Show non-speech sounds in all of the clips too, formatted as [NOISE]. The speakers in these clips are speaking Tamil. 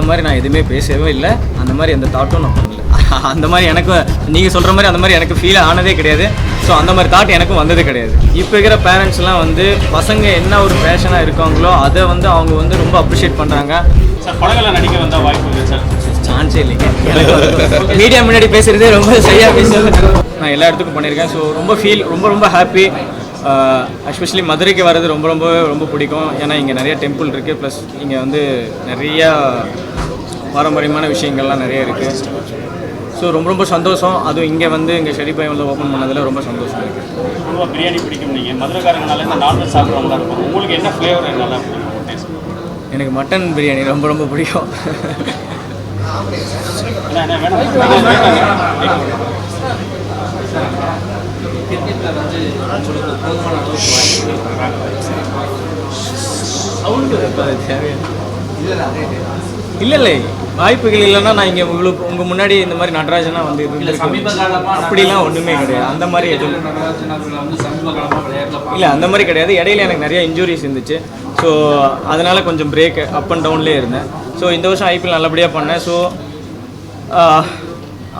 அந்த மாதிரி நான் எதுவுமே பேசவே இல்லை. அந்த மாதிரி எந்த தாட்டும் நான் பண்ணல. [LAUGHS] அந்த மாதிரி எனக்கு நீங்கள் சொல்கிற மாதிரி அந்த மாதிரி எனக்கு ஃபீல் ஆனதே கிடையாது. ஸோ அந்த மாதிரி தாட் எனக்கும் வந்தது கிடையாது. இப்போ இருக்கிற பேரண்ட்ஸ்லாம் வந்து பசங்க என்ன ஒரு பேஷனாக இருக்காங்களோ அதை வந்து அவங்க வந்து ரொம்ப அப்ரிஷியேட் பண்ணுறாங்க சார் படங்களில் நடிக்க வந்தால் வாய்ப்பு இருக்குது சார்? சான்ஸே இல்லைங்க. மீடியா [LAUGHS] முன்னாடி பேசுகிறதே ரொம்ப சரியாக பேசுவேன் நான் எல்லா இடத்துக்கும் பண்ணியிருக்கேன். ஸோ ரொம்ப ஃபீல் ரொம்ப ரொம்ப ஹாப்பி எஸ்பெஷலி மதுரைக்கு வர்றது ரொம்ப ரொம்ப ரொம்ப பிடிக்கும். ஏன்னா இங்கே நிறைய டெம்பிள் இருக்குது ப்ளஸ் இங்கே வந்து நிறையா பாரம்பரியமான விஷயங்கள்லாம் நிறைய இருக்குது ஸோ ரொம்ப ரொம்ப சந்தோஷம். அதுவும் இங்கே வந்து இங்கே ஷெரீஃபை வந்து ஓப்பன் பண்ணதில் ரொம்ப சந்தோஷம் இருக்குது பொதுவாக பிரியாணி பிடிக்கும் நீங்கள் மதுரைக்காரங்கனால இந்த நான்வெஜ் சாப்பிட்றவங்க தான் இருக்கும். உங்களுக்கு என்ன ஃப்ளேவர் நல்லா எனக்கு மட்டன் பிரியாணி ரொம்ப ரொம்ப பிடிக்கும். வேணும், வேணும். இல்லை இல்லை. வாய்ப்புகள் இல்லைன்னா நான் இங்கே உங்களுக்கு உங்கள் முன்னாடி இந்த மாதிரி நடராஜனா வந்து சமீப அப்படிலாம் ஒன்றுமே கிடையாது. அந்த மாதிரி எதுவும். இல்லை அந்த மாதிரி கிடையாது. இடையில எனக்கு நிறைய இன்ஜுரிஸ் இருந்துச்சு. ஸோ அதனால் கொஞ்சம் பிரேக் அப் அண்ட் டவுன்லேயே இருந்தேன். ஸோ இந்த வருஷம் ஐபிஎல் நல்லபடியாக பண்ணேன். ஸோ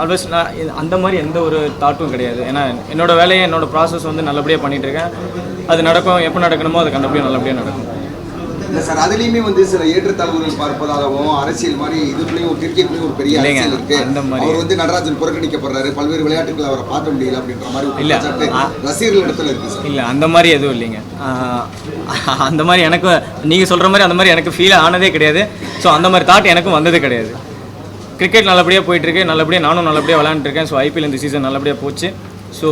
ஆல்வேஸ் நான் அந்த மாதிரி எந்த ஒரு தாட்டும் கிடையாது. ஏன்னா என்னோட வேலையை என்னோட ப்ராசஸ் வந்து நல்லபடியாக பண்ணிட்டு இருக்கேன். அது நடக்கும் எப்போ நடக்கணுமோ அது கண்டிப்பாக நல்லபடியாக நடக்கும். இல்லை சார் அதுலேயுமே வந்து சில ஏற்றத்தாழ்வுகள் பார்ப்பதாகவும் அரசியல் மாதிரி இதுக்குள்ளேயும் கிரிக்கெட்லேயும் ஒரு பெரிய அரசியல் இருக்கு. அவர் வந்து நடராஜன் புறக்கணிக்கப்படுறாரு. பல்வேறு விளையாட்டுகள் அவரை பார்க்க முடியல அப்படின்ற மாதிரி இல்ல, ரசிகர்கள் இடத்துல இருக்கு சார். இல்லை அந்த மாதிரி எதுவும் இல்லைங்க. அந்த மாதிரி எனக்கு நீங்கள் சொல்கிற மாதிரி அந்த மாதிரி எனக்கு ஃபீல் ஆனதே கிடையாது. ஸோ அந்த மாதிரி தாட் எனக்கும் வந்தது கிடையாது. கிரிக்கெட் நல்லபடியாக போயிட்டுருக்கு. நல்லபடியாக நானும் நல்லபடியாக விளாண்டுருக்கேன் ஸோ ஐபிஎல் இந்த சீசன் நல்லபடியாக போச்சு. ஸோ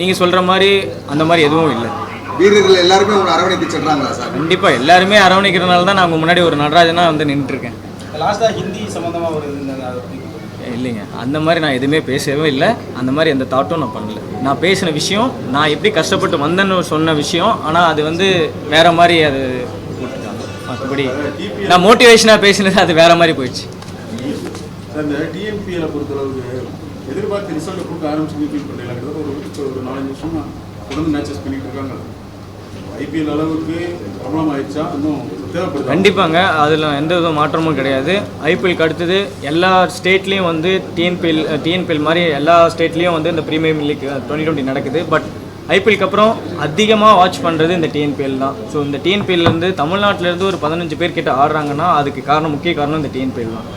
நீங்கள் சொல்கிற மாதிரி அந்த மாதிரி எதுவும் இல்லை. வீரர்கள் எல்லாருமே உங்களை அரவணைத்து செல்றாங்களா சார்? கண்டிப்பாக எல்லாருமே அரவணைக்கிறனால தான் நான் உங்கள் முன்னாடி ஒரு நடராஜனாக வந்து நின்றுட்டுருக்கேன். லாஸ்டா ஹிந்தி சம்பந்தமா ஒரு இல்லைங்க. அந்த மாதிரி நான் எதுவுமே பேசவே இல்லை. அந்த மாதிரி எந்த தாட்டும் நான் பண்ணல. நான் பேசின விஷயம் நான் எப்படி கஷ்டப்பட்டு வந்தேன்னு சொன்ன விஷயம் ஆனால் அது வந்து வேற மாதிரி அது போட்டுட்டாங்க மற்றபடி நான் மோட்டிவேஷனாக பேசினது அது வேற மாதிரி போயிடுச்சு. அந்த டிஎம்பியில் பொறுத்தளவுக்கு எதிர்பார்த்து ரிசல்ட் கொடுக்க ஆரம்பிச்சு ஃபீல் பண்ணல கிட்டத்தட்ட ஒரு நாலஞ்சு வருஷமா தொடர்ந்து மேட்சஸ் பண்ணிட்டு இருக்காங்க. ஐபிஎல் அளவுக்கு பிரபலம் ஆயிடுச்சா இன்னும் தேவைப்படுது? கண்டிப்பாங்க. அதில் எந்த வித மாற்றமும் கிடையாது. ஐபிஎல்க்கு அடுத்தது எல்லா ஸ்டேட்லேயும் வந்து டிஎன்பிஎல் டிஎன்பிஎல் மாதிரி எல்லா ஸ்டேட்லேயும் வந்து இந்த ப்ரீமியம் லீக் டுவெண்ட்டி டுவெண்ட்டி நடக்குது. பட் ஐபிஎல்க்கு அப்புறம் அதிகமாக வாட்ச் பண்ணுறது இந்த டிஎன்பிஎல் தான். ஸோ இந்த டிஎன்பிஎல்லேருந்து தமிழ்நாட்டிலேருந்து ஒரு பதினஞ்சு பேர் கிட்ட ஆடுறாங்கன்னா அதுக்கு காரணம் முக்கிய காரணம் இந்த டிஎன்பிஎல் தான்.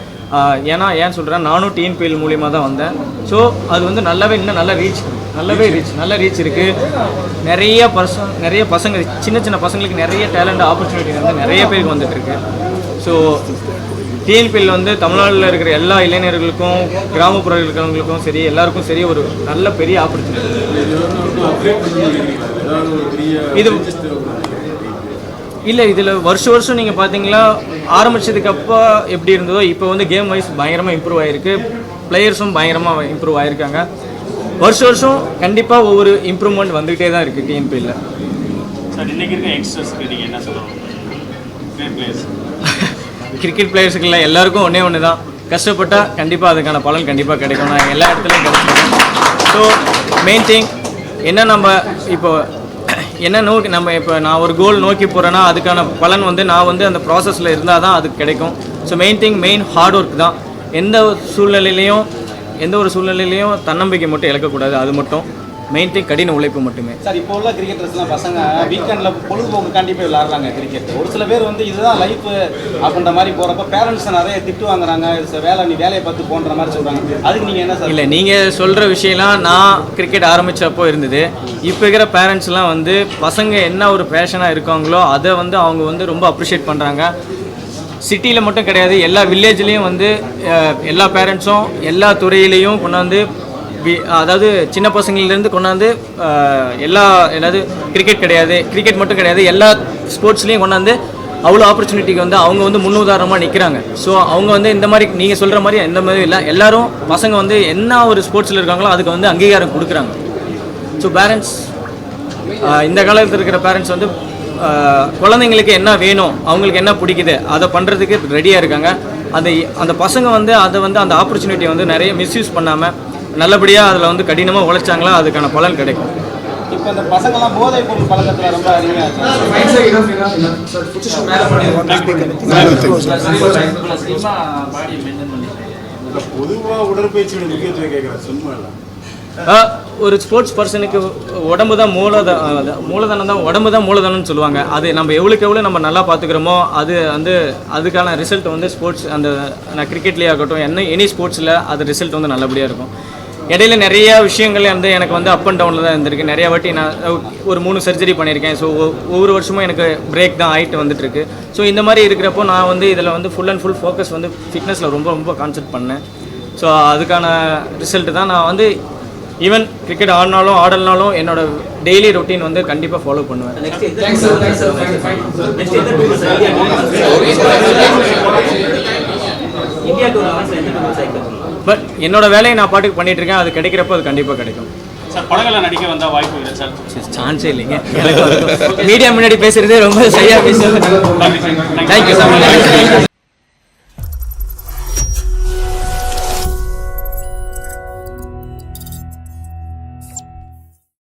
ஏன்னா ஏன் சொல்கிறேன் நானும் டிஎன்பிஎல் மூலியமாக தான் வந்தேன். ஸோ அது வந்து நல்லாவே இன்னும் நல்ல ரீச் நல்லாவே ரீச் நல்ல ரீச் இருக்குது நிறைய பசங்க நிறைய பசங்க சின்ன சின்ன பசங்களுக்கு நிறைய டேலண்ட் ஆப்பர்ச்சுனிட்டி வந்து நிறைய பேருக்கு வந்துட்டு இருக்கு. ஸோ டிஎன்பிஎல் வந்து தமிழ்நாட்டில் இருக்கிற எல்லா இளைஞர்களுக்கும் கிராமப்புற இருக்கிறவங்களுக்கும் சரி எல்லாருக்கும் சரி ஒரு நல்ல பெரிய ஆப்பர்ச்சுனிட்டி இது- இல்லை இதில் வருஷம் வருஷம் நீங்கள் பார்த்தீங்களா ஆரம்பிச்சதுக்கு அப்போ எப்படி இருந்ததோ இப்போ வந்து கேம் வைஸ் பயங்கரமாக இம்ப்ரூவ் ஆகிருக்கு பிளேயர்ஸும் பயங்கரமாக இம்ப்ரூவ் ஆகிருக்காங்க வருஷம் வருஷம் கண்டிப்பாக ஒவ்வொரு இம்ப்ரூவ்மெண்ட் வந்துகிட்டே தான் இருக்குது டிஎன்பியில் சார் இன்னைக்கு இருக்க யங்ஸ்டர்ஸ்க்கு நீங்கள் என்ன கிரிக்கெட் பிளேயர்ஸுக்குள்ள எல்லாருக்கும் ஒன்றே ஒன்று தான் கஷ்டப்பட்டால் கண்டிப்பாக அதுக்கான பலன் கண்டிப்பாக கிடைக்கும் நான் எல்லா இடத்துலையும் கிடைச்சிருக்கேன் ஸோ மெயின் திங் என்ன நம்ம இப்போ என்ன நோக்கி நம்ம இப்போ நான் ஒரு கோல் நோக்கி போகிறேன்னா அதுக்கான பலன் வந்து நான் வந்து அந்த ப்ராசஸில் இருந்தால் தான் அது கிடைக்கும். So main thing main hard work தான். எந்த ஒரு சூழ்நிலையிலையும் எந்த ஒரு சூழ்நிலையிலையும் தன்னம்பிக்கை மட்டும் இழக்கக்கூடாது அது மட்டும். மெயின் திங் கடின உழைப்பு மட்டுமே. சார் இப்போ உள்ள கிரிக்கெட்டர்ஸ்லாம் பசங்க வீக்கெண்டில் பொழுதுபோக்குக்காண்டி போய் விளாட்றாங்க கிரிக்கெட் ஒரு சில பேர் வந்து இதுதான் லைஃப் அப்படின்ற மாதிரி போகிறப்ப பேரண்ட்ஸ் நிறைய திட்டு வாங்குறாங்க வேலை நீ வேலையை பார்த்து போன்ற மாதிரி சொல்கிறாங்க அதுக்கு நீங்கள் என்ன சார்? இல்லை நீங்கள் சொல்கிற விஷயம்லாம் நான் கிரிக்கெட் ஆரம்பித்தப்போ இருந்தது. இப்போ இருக்கிற பேரண்ட்ஸ்லாம் வந்து பசங்க என்ன ஒரு பேஷனாக இருக்காங்களோ அதை வந்து அவங்க வந்து ரொம்ப அப்ரிஷியேட் பண்ணுறாங்க சிட்டியில் மட்டும் கிடையாது எல்லா வில்லேஜ்லேயும் வந்து எல்லா பேரண்ட்ஸும் எல்லா துறையிலையும் கொண்டாந்து அதாவது சின்ன பசங்கள்லேருந்து கொண்டாந்து எல்லா ஏதாவது கிரிக்கெட் கிடையாது கிரிக்கெட் மட்டும் கிடையாது எல்லா ஸ்போர்ட்ஸ்லேயும் கொண்டாந்து அவ்வளோ ஆப்பர்ச்சுனிட்டிக்கு வந்து அவங்க வந்து முன்னுதாரணமாக நிற்கிறாங்க ஸோ அவங்க வந்து இந்த மாதிரி நீங்கள் சொல்கிற மாதிரி எந்த மாதிரி இல்லை. எல்லாரும் பசங்க வந்து என்ன ஒரு ஸ்போர்ட்ஸில் இருக்காங்களோ அதுக்கு வந்து அங்கீகாரம் கொடுக்குறாங்க. ஸோ பேரண்ட்ஸ் இந்த காலத்தில் இருக்கிற பேரண்ட்ஸ் வந்து குழந்தைங்களுக்கு என்ன வேணும் அவங்களுக்கு என்ன பிடிக்குது அதை பண்ணுறதுக்கு ரெடியாக இருக்காங்க. அந்த அந்த பசங்க வந்து அதை வந்து அந்த ஆப்பர்ச்சுனிட்டியை வந்து நிறைய மிஸ்யூஸ் பண்ணாமல் நல்லபடியாக அதில் வந்து கடினமாக உழைச்சாங்களா அதுக்கான பலன் கிடைக்கும். இப்போ இந்த பசங்கெல்லாம் போதைப் பொருள் பழக்கத்தில் ரொம்ப அருமையாக இருக்காங்க. பொதுவாக உடற்பயிற்சியோட முக்கியத்துவம் கேட்குறேன் சும்மா இல்லை. ஆஹ் ஒரு ஸ்போர்ட்ஸ் பர்சனுக்கு உடம்பு தான் மூலத மூலதனம் தான் உடம்பு தான் மூலதனம்னு சொல்லுவாங்க. அது நம்ம எவ்வளோக்கு எவ்வளோ நம்ம நல்லா பார்த்துக்கிறோமோ அது வந்து அதுக்கான ரிசல்ட் வந்து ஸ்போர்ட்ஸ் அந்த நான் கிரிக்கெட்லேயே ஆகட்டும் என்ன எனி ஸ்போர்ட்ஸில் அது ரிசல்ட் வந்து நல்லபடியாக இருக்கும். இடையில நிறைய விஷயங்கள் வந்து எனக்கு வந்து அப் அண்ட் டவுனில் தான் இருந்திருக்கு. நிறைய வாட்டி நான் ஒரு மூணு சர்ஜரி பண்ணியிருக்கேன். ஸோ ஒவ்வொரு வருஷமும் எனக்கு பிரேக் தான் ஆகிட்டு வந்துட்டுருக்கு. ஸோ இந்த மாதிரி இருக்கிறப்போ நான் வந்து இதில் வந்து ஃபுல் அண்ட் ஃபுல் ஃபோக்கஸ் வந்து ஃபிட்னஸில் ரொம்ப ரொம்ப கான்சென்ட் பண்ணேன். ஸோ அதுக்கான ரிசல்ட் தான் நான் வந்து ஈவன் கிரிக்கெட் ஆடினாலும் ஆடலனாலும் என்னோட டெய்லி ரொட்டீன் வந்து கண்டிப்பாக ஃபாலோ பண்ணுவேன். பட் என்னோட வேலையை நான் பாட்டுக்கு பண்ணிட்டு இருக்கேன் அது கிடைக்கிறப்போ அது கண்டிப்பாக கிடைக்கும். சார் படங்களில் நடிக்க வந்தால் வாய்ப்பு இல்லை சார்? சான்ஸே இல்லைங்க. மீடியா முன்னாடி பேசுறதே ரொம்ப சரியாக சார் தேங்க்யூ மச்